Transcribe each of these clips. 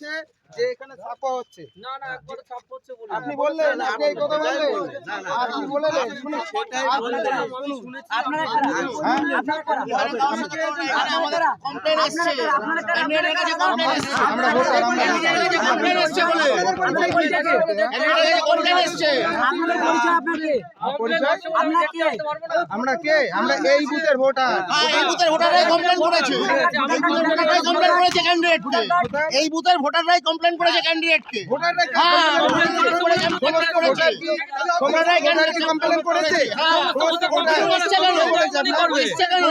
বলছে যে এখানে ছাপা হচ্ছে না না একবার ছাপ হচ্ছে বলে আপনি বললেন আপনি এই কথা বললেন আপনি বললেন শুনুন, আপনারা কারা? হ্যাঁ? আমরা ভোটার আমরা পরিচয়? আমরা কে আমরা এই বুথের ভোটার এই বুথের ভোটাররাই কমপ্লেন করেছে এই বুথের এই ভোটাররা হ্যাঁ কমপ্লেন করেছে ভোটাররাই কমপ্লেন করেছে ভোটার এসছে কেন এসছে কেন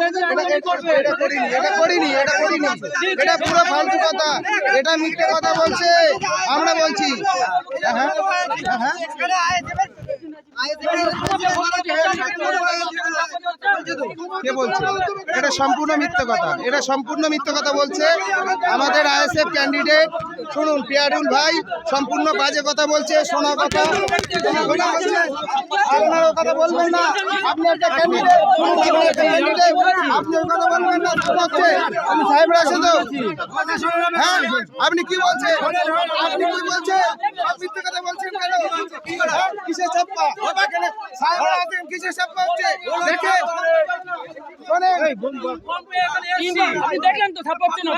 এটা এটা করিনি এটা করিনি এটা করিনি এটা পুরো ফালতু কথা। এটা মিথ্যে কথা বলছে। আমরা বলছি হ্যাঁ হ্যাঁ কে এটা সম্পূর্ণ মিথ্যে কথা। এটা সম্পূর্ণ মিথ্যে কথা আমাদের ক্যান্ডিডেট শুনুন ভাই সম্পূর্ণ কথা বলছে শোনা কথা। বলবেন না। আপনি একটা কথা তো হ্যাঁ আপনি কি বলছেন? আপনি কি বলছেন? কথা বলছেন কেন? হ্যাঁ? কিসের দেখলেন তো ছাপ হচ্ছে না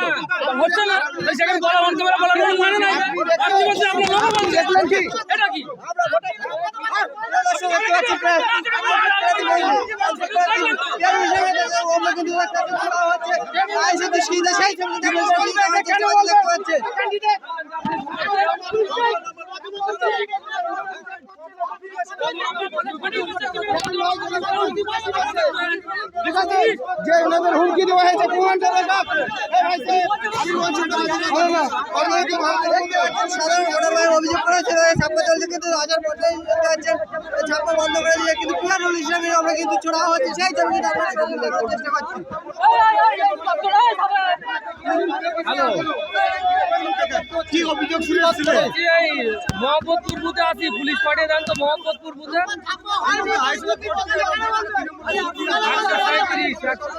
হচ্ছে না সেখানে গলা বন্ধ করে বলার কোনো মানে দেখলেন কি এটা কি ঠিক আছে যে ওনাদের হুমকি দেওয়া হয়েছে প্রমাণটা দেখাও। এই ভাই সাহেব, আপনি বলছেন না, ভালো না, আপনাদেরকে ভালো করে সাধারণ ভোটাররা অভিযোগ করেছে ছাপ্পা চলছে কিন্তু হাজার ভোটার যাচ্ছেন ছাপ্পা বন্ধ করে দিয়ে কিন্তু পিয়ারুল হিসাবে আমরা কিন্তু ছোড়া হচ্ছে সেই জন্য কিন্তু আমরা সঙ্গে লেখার চেষ্টা করছি কি অভিযোগ বুথে আছি পুলিশ পাঠিয়ে দেন তো মোহাম্মদপুর বুথে। সাঁত্রিশ একশো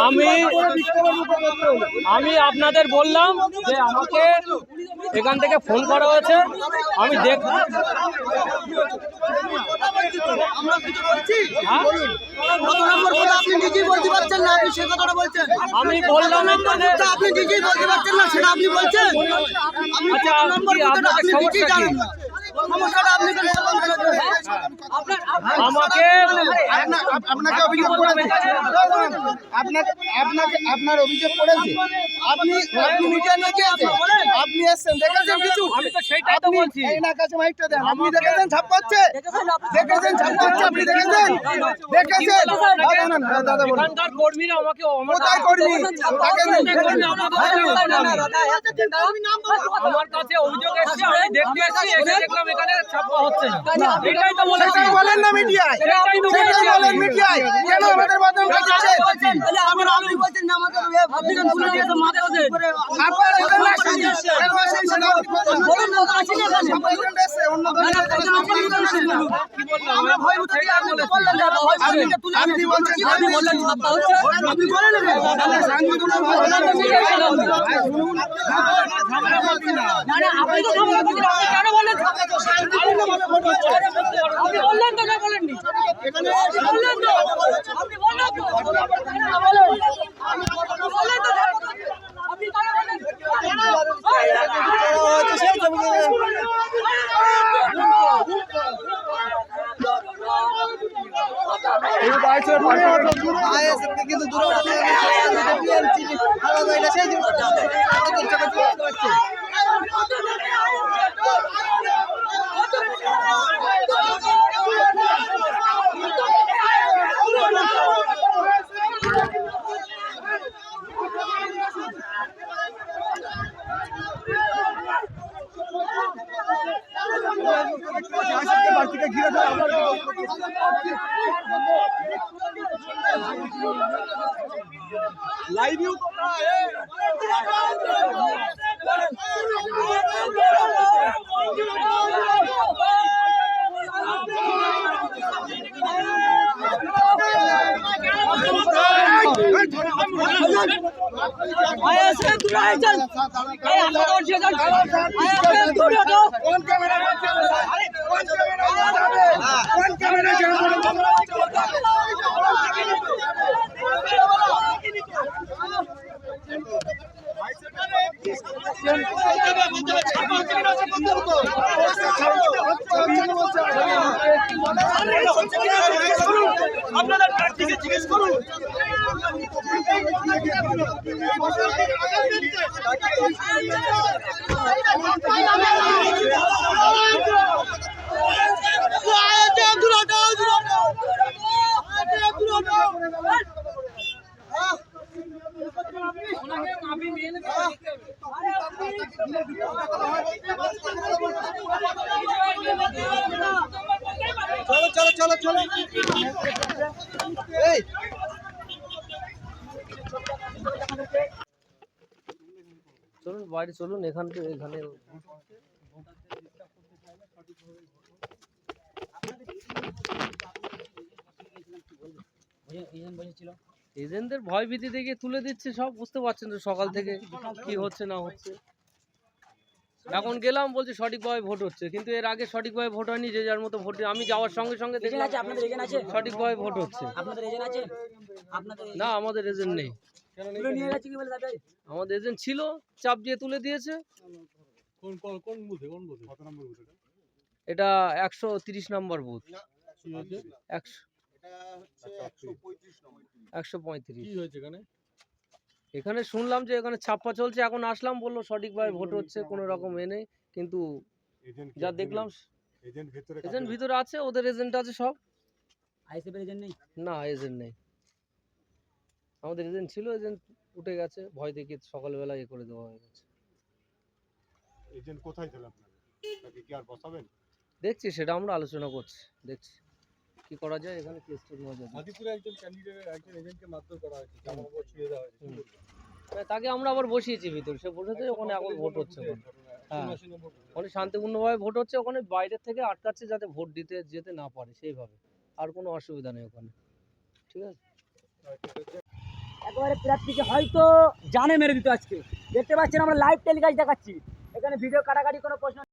আমি আমি আপনাদের বললাম যে আমাকে এখান থেকে ফোন করা হয়েছে। আমি দেখ হ্যাঁ? না আমি বললাম আপনি নিজেই বলতে পারছেন না সেটা আপনি বলছেন? আচ্ছা, কত নম্বর কি বুথের আপনাদের আপনি নিজেই সমস্যা আমাকে আপনাকে অভিযোগ করেছে আপনাকে আপনাকে আপনার অভিযোগ করেছে আপনি আপনি মিডিয়া নাকি আছে আপনি এসেছেন দেখেছেন কিছু আমি তো সেইটাই তো আপনি বলছি এই না কাছে মাইকটা দেন আপনি দেখেছেন ছাপ্পাচ্ছে দেখেছেন ছাপ্পাচ্ছে আপনি দেখেছেন দেখেছেন দাদা না, দাদা বলুন এখানকার কর্মীরা আমাকে কোথায় কর্মী তাকে। আমার কাছে অভিযোগ এসেছে আমি দেখতে এসেছি এসে দেখলাম এখানে ছাপা হচ্ছে না। এটাই তো বলেছি। বলেন না মিডিয়ায়। সেটাই তো বলেন মিডিয়ায়। কেন আমাদের মাধ্যমে দিচ্ছে আপনি বলছেন না আমাদের আপনি কেন ভুলে গেছেন মাথা আপনার এখানে আসেন কেন আসেন সেটা আপনি বলুন। বলুন না আসেন এখানে আপনার অন্য না, না, না। আমরা ভয় ভূত দিয়ে আপনি বললেন যে ভয় তুলে আপনি বলছেন আপনি বললেন ছাপ্পা হচ্ছে। আপনি করে না না আপনি তো ঝামেলা করছেন আপনি কেন হচ্ছে? আপনি বললেন তো না বলেননি। বললেন তো আপনি বললেন তো বললেন তো আপনি কিন্তু দূরে আলাদা এটা সেই জিনিসটা। লাইভেও আয়া কোন ক্যামেরা কোন ক্যামেরা করুন চলো চলো। এই। চলুন বাইরে চলুন, এখান থেকে, এখানে। এজেন্টদের ভয় ভীতি দেখে তুলে দিচ্ছে সব, বুঝতে পারছেন সকাল থেকে কি হচ্ছে, না হচ্ছে। এখন গেলাম বলছে সঠিকভাবে ভোট হচ্ছে কিন্তু এর আগে সঠিকভাবে ভোট হয়নি যে যার মতো ভোট আমি যাওয়ার সঙ্গে সঙ্গে দেখলাম আছে আপনাদের এজেন্ট আছে? সঠিকভাবে ভোট হচ্ছে। আপনাদের এজেন্ট আছে? আপনাদের না আমাদের এজেন্ট নেই। তুলে নিয়ে গেছে কি বলে দাদা আমাদের এজেন্ট ছিল চাপ দিয়ে তুলে দিয়েছে। কোন কোন কোন বুথে কোন বুথে? কত নম্বর বুথে এটা? একশো তিরিশ নম্বর বুথ। একশো। একশো পঁয়ত্রিশ। কি হয়েছে এখানে শুনলাম যে এখানে ছাপ্পা চলছে এখন আসলাম বলল সঠিকভাবে ভোট হচ্ছে কোনো রকম এ নেই কিন্তু যা দেখলাম এজেন্ট ভিতরে আছে? ওদের এজেন্ট আছে সব। আইসিএফের এজেন্ট নেই? না এজেন্ট নেই। আমাদের এজেন্ট ছিল এজেন্ট উঠে গেছে ভয় দেখে সকালবেলা এ করে দেওয়া হয়ে গেছে। এজেন্ট কোথায় ছিল আপনাদের? তাকে কি আর বসাবেন? দেখছি সেটা আমরা আলোচনা করছি দেখছি। কি করা যায়? এখানে কেসটা নেওয়া যাবে। হাতিপুরে একজন ক্যান্ডিডেট একজন এজেন্টকে মারধর করা হয়েছে। জামা কাপড় ছিঁড়ে দেওয়া হয়েছে। হ্যাঁ, তাকে আমরা আবার বসিয়েছি ভিতরে। সে বসেছে ওখানে এখন ভোট হচ্ছে ওখানে হ্যাঁ। ওখানে শান্তিপূর্ণভাবে ভোট হচ্ছে ওখানে বাইরের থেকে আটকাচ্ছে যাতে ভোট দিতে যেতে না পারে সেইভাবে। আর কোনো অসুবিধা নেই ওখানে। ঠিক আছে? একেবারে প্রার্থীকে হয়তো জানে মেরে দিত আজকে। দেখতে পাচ্ছেন আমরা লাইভ টেলিকাস্ট দেখাচ্ছি। এখানে ভিডিও কাটাকাটি কোনো প্রশ্ন